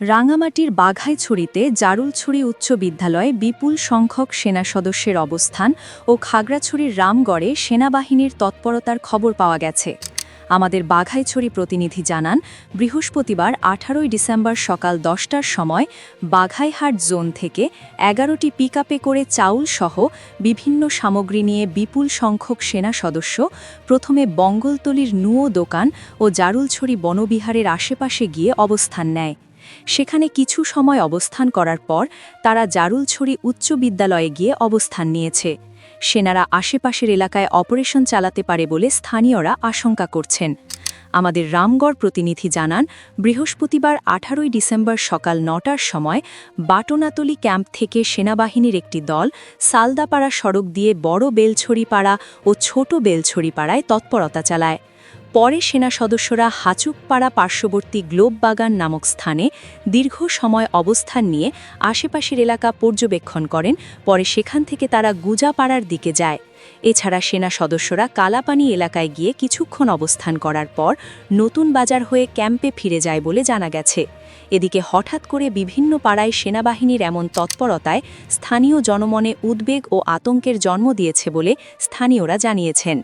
রাঙামাটির বাঘাইছড়িতে জারুলছড়ি উচ্চ বিদ্যালয়ে বিপুল সংখ্যক সেনা সদস্যের অবস্থান ও খাগড়াছড়ির রামগড়ে সেনাবাহিনীর তৎপরতার খবর পাওয়া গেছে। আমাদের বাঘাইছড়ি প্রতিনিধি জানান, বৃহস্পতিবার আঠারোই ডিসেম্বর সকাল দশটার সময় বাঘাইহাট জোন থেকে এগারোটি পিকআপে করে চাউল সহ বিভিন্ন সামগ্রী নিয়ে বিপুল সংখ্যক সেনা সদস্য, প্রথমে বঙ্গলতলির নুয়ো দোকান ও জারুলছড়ি বনবিহারের আশেপাশে গিয়ে অবস্থান নেয়। সেখানে কিছু সময় অবস্থান করার পর তারা জারুলছড়ি উচ্চ বিদ্যালয়ে গিয়ে অবস্থান নিয়েছে। সেনারা আশেপাশের এলাকায় অপারেশন চালাতে পারে বলে স্থানীয়রা আশঙ্কা করছেন। আমাদের রামগড় প্রতিনিধি জানান, বৃহস্পতিবার আঠারোই ডিসেম্বর সকাল নটার সময় বাটনাতলি ক্যাম্প থেকে সেনাবাহিনীর একটি দল সালদাপাড়া সড়ক দিয়ে বড় বেলছড়িপাড়া ও ছোট বেলছড়িপাড়ায় তৎপরতা চালায়। পরে সেনা সদস্যরা হাচুকপাড়া পার্শ্ববর্তী গ্লোব বাগান নামক স্থানে দীর্ঘ সময় অবস্থান নিয়ে আশেপাশের এলাকা পর্যবেক্ষণ করেন, পরে সেখান থেকে তারা গুজাপাড়ার দিকে যায়। এছাড়া সেনা সদস্যরা কালাপানি এলাকায় গিয়ে কিছুক্ষণ অবস্থান করার পর নতুন বাজার হয়ে ক্যাম্পে ফিরে যায় বলে জানা গেছে। এদিকে হঠাৎ করে বিভিন্ন পাড়ায় সেনাবাহিনীর এমন তৎপরতায় স্থানীয় জনমনে উদ্বেগ ও আতঙ্কের জন্ম দিয়েছে বলে স্থানীয়রা জানিয়েছেন।